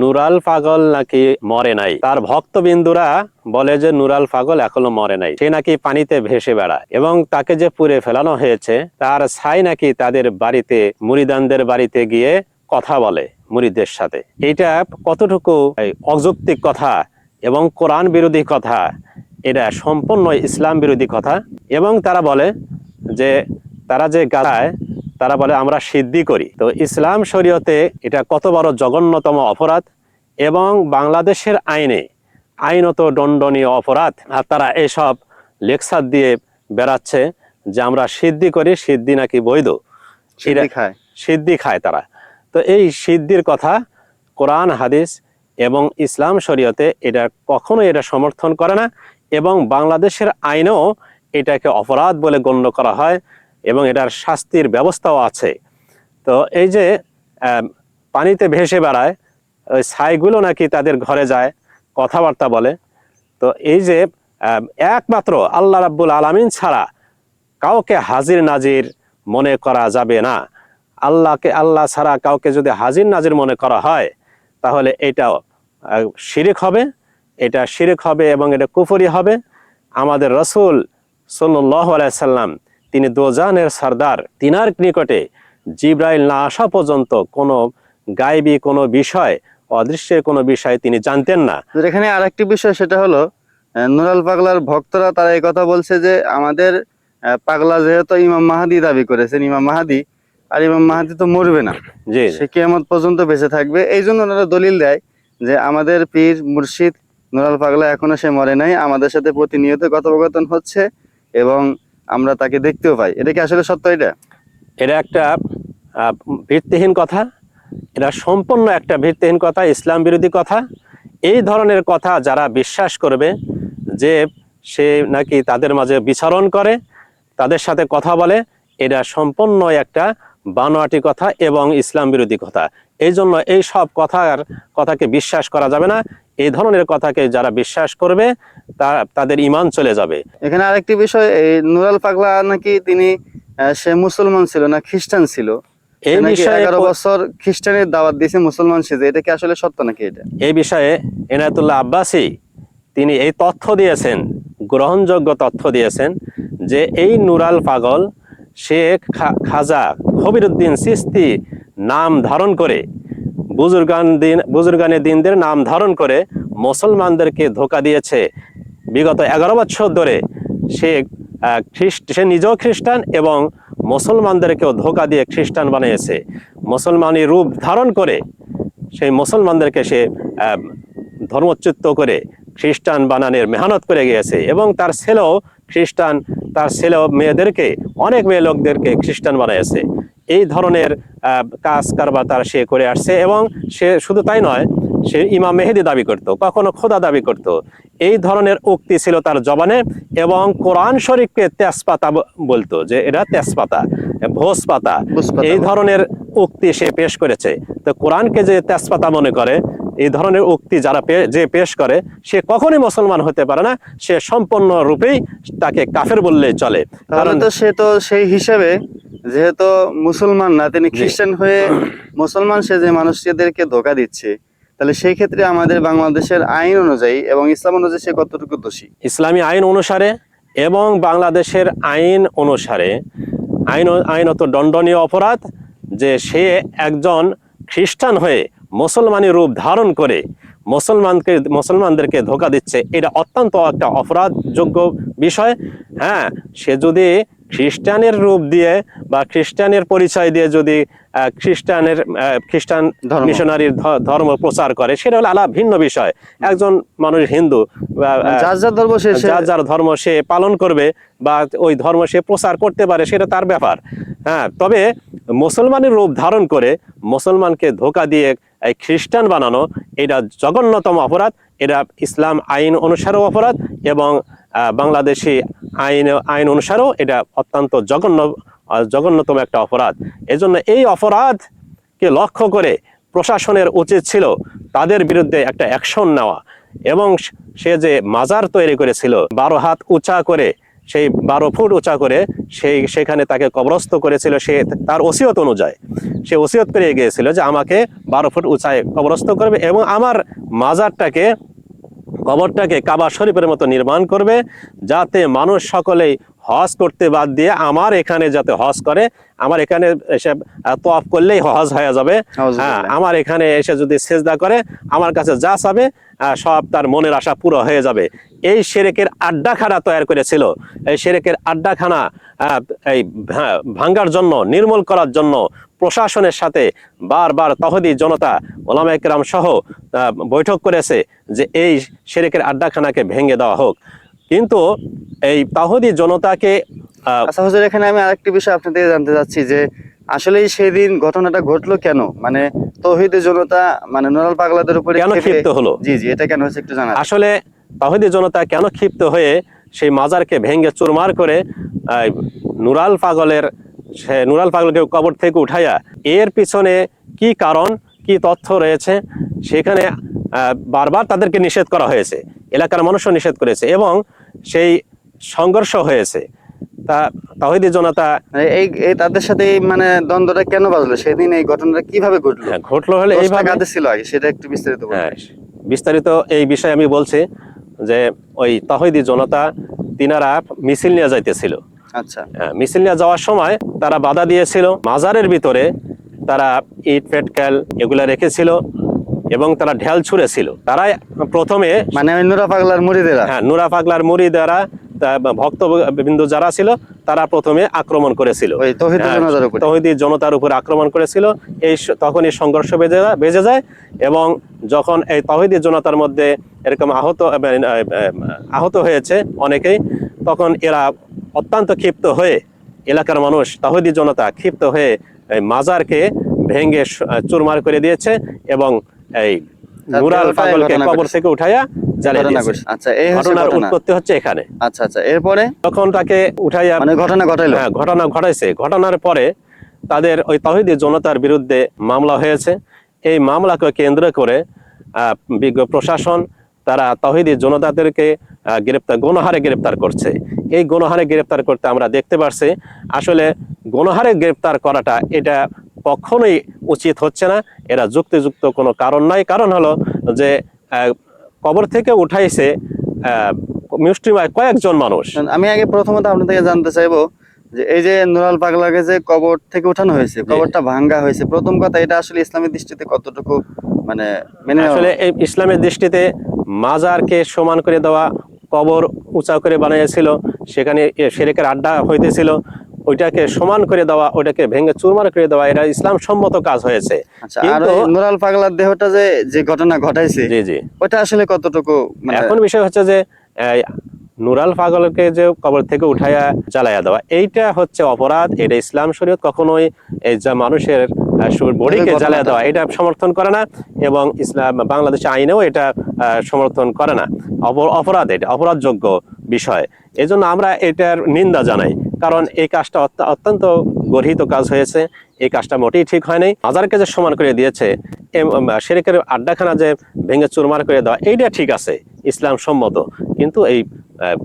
নুরাল পাগল নাকি মরে নাই? তার ভক্তবিন্দুরা বলে যে নুরাল পাগল এখনও মরে নাই। সে নাকি পানিতে ভেসে বেড়ায় এবং তাকে যে পুড়ে ফেলানো হয়েছে, তার ছাই নাকি তাদের বাড়িতে মুরিদানদের বাড়িতে গিয়ে কথা বলে মুরিদদের সাথে। এটা কতটুকু অযৌক্তিক কথা এবং কোরআন বিরোধী কথা, এটা সম্পূর্ণ ইসলাম বিরোধী কথা? এবং তারা বলে যে, তারা যে গায় তারা বলে আমরা সিদ্ধি করি। তো ইসলাম শরীয়তে এটা কত বড় জঘন্যতম অপরাধ এবং বাংলাদেশের আইনে আইনত দণ্ডনীয় অপরাধ। আর তারা এসব লেকচার দিয়ে বেড়াচ্ছে যে আমরা সিদ্ধি করি সিদ্ধি নাকি বৈধ? সিদ্ধি খায়। সিদ্ধি খায় তারা। তো এই সিদ্ধির কথা কোরআন হাদিস এবং ইসলাম শরীয়তে এটা কখনো এটা সমর্থন করে না এবং বাংলাদেশের আইনেও এটাকে অপরাধ বলে গণ্য করা হয়। এবং এটার শাস্তির ব্যবস্থাও আছে। তো এই যে পানিতে ভেসে বেড়ায় ওই ছাইগুলো নাকি তাদের ঘরে যায় কথাবার্তা বলে। তো এই যে একমাত্র আল্লাহ রাব্বুল আলামিন ছাড়া কাউকে হাজির নাজির মনে করা যাবে না। আল্লাহকে আল্লাহ ছাড়া কাউকে যদি হাজির নাজির মনে করা হয় তাহলে এটা আহ, শিরিক হবে এটা শিরিক হবে এবং এটা কুফরি হবে। আমাদের রসুল সাল্লাহ আলাইসাল্লাম তিনি দোজানের সর্দার। তিনার নিকটে জিব্রাইল না আসা পর্যন্ত কোনো গায়েবী কোনো বিষয় অদৃশ্যের কোনো বিষয় তিনি জানতেন না। এখানে আরেকটি বিষয় সেটা হলো নুরাল পাগলার ভক্তরা তারা এই কথা বলছে যে আমাদের পাগলা যেহেতু ইমাম মাহাদি দাবি করেছেন ইমাম মাহাদি আর ইমাম মাহাদি তো মরবে না। জি সে কিয়ামত পর্যন্ত বেঁচে থাকবে। এই জন্য ওনারা দলিল দেয় যে আমাদের পীর মুর্শিদ নুরাল পাগলা এখনও সে মরে নাই। আমাদের সাথে প্রতিনিয়ত কথোপকথন হচ্ছে এবং আমরা তাকে দেখতেও পাই। এটা কি আসলে সত্য এটা? এটা একটা ভিত্তিহীন কথা। এটা সম্পূর্ণ একটা ভিত্তিহীন কথা, ইসলাম বিরোধী কথা। এই ধরনের কথা যারা বিশ্বাস করবে যে সে নাকি তাদের মাঝে বিচরণ করে, তাদের সাথে কথা বলে, এটা সম্পূর্ণ একটা বানোয়াটি কথা এবং ইসলাম বিরোধী কথা। এই জন্য এই সব কথার, কথাকে বিশ্বাস করা যাবে না। এই ধরনের কথাকে যারা বিশ্বাস করবে তাদের ইমান চলে যাবে। এখানে আরেকটি বিষয় এই নুরাল পাগলা নাকি তিনি সে মুসলমান ছিল না খ্রিস্টান ছিল? এই বিষয়ে এগারো বছর খ্রিস্টানের দাওয়াত দিয়েছে মুসলমান সেজে এটা কি আসলে সত্য নাকি এটা? এই বিষয়ে এনায়তুল্লাহ আব্বাসী তিনি এই তথ্য দিয়েছেন গ্রহণযোগ্য তথ্য দিয়েছেন যে এই নুরাল পাগল শেখ খাজা খবিরুদ্দিন সিস্তি নাম ধারণ করে বুজুর্গান দিন বুজুর্গানে দিনদের নাম ধারণ করে মুসলমানদেরকে ধোকা দিয়েছে। বিগত এগারো বছর ধরে সে খ্রিস্ট সে নিজেও খ্রিস্টান এবং মুসলমানদেরকেও ধোকা দিয়ে খ্রিস্টান বানিয়েছে। মুসলমানি রূপ ধারণ করে সেই মুসলমানদেরকে সে ধর্মচ্যুত করে খ্রিস্টান বানানোর মেহনত করে গিয়েছে এবং তার ছেলেও খ্রিস্টান তার ছেলেও মেয়েদেরকে অনেক মেয়ে লোকদেরকে খ্রিস্টান বানিয়েছে। এই ধরনের কাজ কারবার তার সে করে আসছে এবং সে শুধু তাই নয় সে ইমাম মেহেদি দাবি করত কখনো খোদা দাবি করত। এই ধরনের উক্তি ছিল তার জবানে এবং কোরআন শরীফকে তেজপাতা বলতো যে এটা তেজপাতা ভোজ পাতা। এই ধরনের উক্তি সে পেশ করেছে। তো কোরআনকে যে তেজপাতা মনে করে এই ধরনের উক্তি যারা যে পেশ করে সে কখনই মুসলমান হতে পারে না সে সম্পূর্ণ রূপেই তাকে কাফের বললেই চলে। কারণ তো সে তো সেই হিসেবে যেহেতু মুসলমান না তিনি খ্রিস্টান হয়ে মুসলমান সে যে মানুষদেরকে ধোকা দিচ্ছে তাহলে সেই ক্ষেত্রে আমাদের বাংলাদেশের আইন অনুযায়ী এবং ইসলাম অনুযায়ী সে কতটুকু দোষী? ইসলামী আইন অনুসারে এবং বাংলাদেশের আইন অনুসারে আইন আইনত দণ্ডনীয় অপরাধ যে সে একজন খ্রিস্টান হয়ে মুসলমানি রূপ ধারণ করে মুসলমানকে মুসলমানদেরকে ধোকা দিচ্ছে এটা অত্যন্ত একটা অপরাধযোগ্য বিষয়। হ্যাঁ সে যদি খ্রিস্টানের রূপ দিয়ে বা খ্রিস্টানের পরিচয় দিয়ে যদি খ্রিস্টানের খ্রিস্টান ধর্ম। মিশনারির ধর্ম প্রচার করে সেটা হলো আলা ভিন্ন বিষয়। একজন মানুষ হিন্দু যার যার ধর্ম সে যার যার ধর্ম সে পালন করবে বা ওই ধর্ম সে প্রচার করতে পারে সেটা তার ব্যাপার। হ্যাঁ তবে মুসলমানের রূপ ধারণ করে মুসলমানকে ধোকা দিয়ে এই খ্রিস্টান বানানো এটা জঘন্যতম অপরাধ। এটা ইসলাম আইন অনুসারেও অপরাধ এবং বাংলাদেশি আইন আইন অনুসারেও এটা অত্যন্ত জঘন্য জঘন্যতম একটা অপরাধ। এজন্য এই অপরাধকে লক্ষ্য করে প্রশাসনের উচিত ছিল তাদের বিরুদ্ধে একটা অ্যাকশন নেওয়া এবং সে যে মাজার তৈরি করেছিল, বারো হাত উঁচা করে, সেই বারো ফুট উঁচা করে সেই সেখানে তাকে কবরস্থ করেছিল, সে তার ওসিয়ত অনুযায়ী। সে ওসিয়ত করে গিয়েছিল যে আমাকে বারো ফুট উঁচায় কবরস্থ করবে এবং আমার মাজারটাকে, কবরটাকে কাবা শরীফের মতো নির্মাণ করবে যাতে মানুষ সকলেই হজ করতে বাদ দিয়ে আমার এখানে যাতে হজ করে আমার এখানে এসে তোয়াফ করলেই হজ হয়ে যাবে। হ্যাঁ আমার এখানে এসে যদি সেজদা করে আমার কাছে যা চাবে সব তার মনের আশা পুরো হয়ে যাবে। এই সেরেকের আড্ডাখানা তৈরি করেছিল। এই সেরেকের আড্ডাখানা এই ভাঙ্গার জন্য নির্মূল করার জন্য প্রশাসনের সাথে বারবার তহদি জনতা ওলামা একরাম সহ বৈঠক করেছে যে এই সেরেকের আড্ডাখানাকে ভেঙে দেওয়া হোক। কিন্তু এই তাহদি জনতাকে আচ্ছা হুজুর এখানে আমি আরেকটি বিষয় আপনার থেকে জানতে চাচ্ছি যে আসলে সেই দিন ঘটনাটা ঘটলো কেন? মানে তৌহিদের জনতা মানে নুরাল পাগলাদের উপরে কেন ক্ষিপ্ত হলো? জি জি এটা কেন হচ্ছে একটু জানা আসলে তাহিদি জনতা কেন ক্ষিপ্ত হয়ে সেই মাজারকে ভেঙে চুরমার করে নুরাল পাগলের সে নুরাল পাগলকে কবর থেকে উঠাইয়া এর পিছনে কি কারণ কি তথ্য রয়েছে সেখানে বারবার তাদেরকে নিষেধ করা হয়েছে। এলাকার মানুষও নিষেধ করেছে এবং সেই সংঘর্ষ হয়েছে। তা তাহিদি জনতা মানে এই এই তাদের সাথে মানে দ্বন্দ্বটা কেন বাজলো? সেদিন এই ঘটনাটা কীভাবে ঘটলো? হ্যাঁ, ঘটলো হলে এইভাবে কাদের ছিল আগে সেটা একটু বিস্তারিত হ্যাঁ বিস্তারিত এই বিষয়ে আমি বলছি যে ওই তাহিদি জনতা তিনারা মিছিল নিয়ে যাইতেছিল। আচ্ছা। হ্যাঁ, মিছিল নিয়ে যাওয়ার সময় তারা বাধা দিয়েছিল। মাজারের ভিতরে তারা ইট পেটকেল এগুলা রেখেছিল। এবং তারা ঢেল ছুঁড়েছিল। তারাই প্রথমে মানে নুরা পাগলার মুড়িদেরা। হ্যাঁ নুরা পাগলার মুড়ি দ্বারা ভক্তবিন্দু যারা ছিল তারা প্রথমে আক্রমণ করেছিল। ওই তৌহিদের হ্যাঁ, জনতার উপরে। তৌহিদি জনতার উপর আক্রমণ করেছিল। এই তখনই সংঘর্ষ বেজে বেজে যায় এবং যখন এই তৌহিদি জনতার মধ্যে এরকম আহত আহ, আহ, আহত হয়েছে অনেকেই তখন এরা অত্যন্ত ক্ষিপ্ত হয়ে এলাকার মানুষ তৌহিদি জনতা ক্ষিপ্ত হয়ে মাজারকে ভেঙে চুরমার করে দিয়েছে এবং এই নুরাল পাগলকে কবর থেকে উঠাইয়া জ্বালিয়ে দিয়েছে। আচ্ছা এই ঘটনার উৎপত্তি হচ্ছে এখানে। আচ্ছা আচ্ছা এরপরে? তখন তাকে উঠাইয়া মানে ঘটনা ঘটাইলো। হ্যাঁ ঘটনা ঘটাইছে। ঘটনার পরে তাদের ওই তহিদি জনতার বিরুদ্ধে মামলা হয়েছে। এই মামলাকে কেন্দ্র করে আহ, বিজ্ঞ প্রশাসন তারা তহিদি জনতাদেরকে গ্রেপ্তার গণহারে গ্রেপ্তার করছে। এই গণহারে গ্রেপ্তার করতে আমরা দেখতে পারছি। আসলে গণহারে গ্রেপ্তার করাটা এটা কখনোই উচিত হচ্ছে না। এরা যুক্তিযুক্ত কোনো কারণ নাই। কারণ হলো যে কবর থেকে উঠাইছে মুষ্টিমায় কয়েকজন মানুষ। আমি আগে প্রথমত আপনার থেকে জানতে চাইব যে এই যে নুরাল পাগলাকে যে কবর থেকে উঠানো হয়েছে কবরটা ভাঙ্গা হয়েছে প্রথম কথা এটা আসলে ইসলামের দৃষ্টিতে কতটুকু মানে মেনে আসলে এই ইসলামের দৃষ্টিতে মাজারকে সমান করে দেওয়া কবর উঁচা করে বানিয়েছিল সেখানে এ সেরেকের আড্ডা হইতেছিল ওইটাকে সমান করে দেওয়া ওইটাকে ভেঙে চুরমার করে দেওয়া এটা ইসলাম সম্মত কাজ হয়েছে। আচ্ছা নুরাল পাগলার দেহটা যে যে ঘটনা ঘটাইছে জি জি। ওটা আসলে কতটুকু মানে এখন বিষয় হচ্ছে যে নুরাল পাগলকে যে কবর থেকে উঠাইয়া জ্বালাইয়া দেওয়া এইটা হচ্ছে অপরাধ এটা ইসলাম শরীয়ত কখনোই এই যা মানুষের বডিকে জ্বালিয়ে দেওয়া এটা সমর্থন করে না এবং ইসলাম বাংলাদেশ আইনেও এটা সমর্থন করে না। অপরাধ এটা অপরাধযোগ্য বিষয়। এজন্য আমরা এটার নিন্দা জানাই। কারণ এই কাজটা অত্যন্ত গর্হিত কাজ হয়েছে। এই কাজটা মোটেই ঠিক হয়নি। মাজারকে যে সমান করে দিয়েছে। শেরেকের আড্ডাখানা যে ভেঙে চুরমার করে দেওয়া এইটা ঠিক আছে ইসলাম সম্মত। কিন্তু এই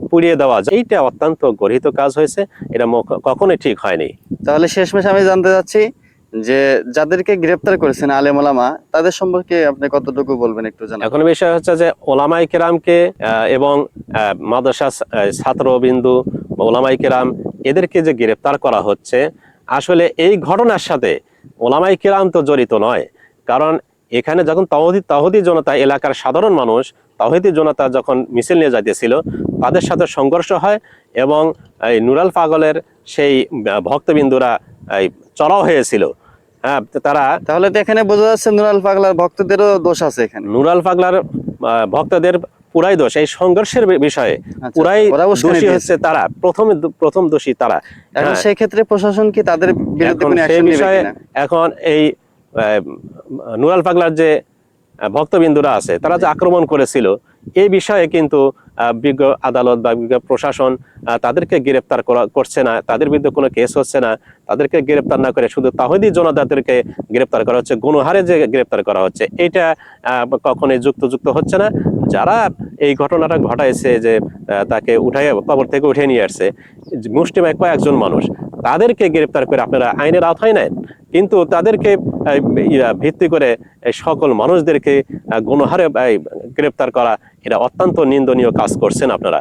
পুড়িয়ে দেওয়া এইটা অত্যন্ত গর্হিত কাজ হয়েছে। এটা কখনোই ঠিক হয়নি। তাহলে শেষমেশ আমি জানতে চাচ্ছি যে যাদেরকে গ্রেপ্তার করেছেন আলেম ওলামা তাদের সম্পর্কে আপনি কতটুকু বলবেন একটু জানান। এখন বিষয় হচ্ছে যে ওলামাই কেরামকে এবং মাদ্রাসা ছাত্রবিন্দু ওলামাই কেরাম এদেরকে যে গ্রেপ্তার করা হচ্ছে আসলে এই ঘটনার সাথে ওলামাই কেরাম তো জড়িত নয়। কারণ এখানে যখন তাহদি তাহদি জনতা এলাকার সাধারণ মানুষ তাহিদি জনতা যখন মিছিল নিয়ে যাইতেছিল তাদের সাথে সংঘর্ষ হয় এবং এই নুরাল পাগলের সেই ভক্তবিন্দুরা এই চড়াও হয়েছিল। হ্যাঁ তারা তাহলে তো এখানে বোঝা যাচ্ছে নুরাল পাগলার ভক্তদেরও দোষ আছে এখানে। নুরাল পাগলার ভক্তদের পুরাই দোষ এই সংঘর্ষের বিষয়ে আচ্ছা, পুরাই দোষী হচ্ছে তারা প্রথমে প্রথম দোষী তারা। এখন হ্যাঁ, সেই ক্ষেত্রে প্রশাসন কি তাদের বিরুদ্ধে কোনো অ্যাকশন বিষয়ে এখন এই নুরাল পাগলার যে ভক্তবিন্দুরা আছে তারা যে আক্রমণ করেছিল এই বিষয়ে কিন্তু বিজ্ঞ আদালত বা বিজ্ঞ প্রশাসন তাদেরকে গ্রেপ্তার করা- করছে না, তাদের বিরুদ্ধে কোনো কেস হচ্ছে না, তাদেরকে গ্রেপ্তার না করে শুধু তাহিদি জনতাদেরকে গ্রেপ্তার করা হচ্ছে গুণহারে যে গ্রেপ্তার করা হচ্ছে, এটা কখনোই যুক্তযুক্ত হচ্ছে না। যারা এই ঘটনাটা ঘটাইছে যে তাকে উঠাই কবর থেকে উঠে নিয়ে আসছে মুষ্টিমেয় কয়েকজন মানুষ, তাদেরকে গ্রেপ্তার করে আপনারা আইনের আওতায় নেন। কিন্তু তাদেরকে ভিত্তি করে সকল মানুষদেরকে গণহারে গ্রেপ্তার করা এটা অত্যন্ত নিন্দনীয় কাজ করছেন আপনারা।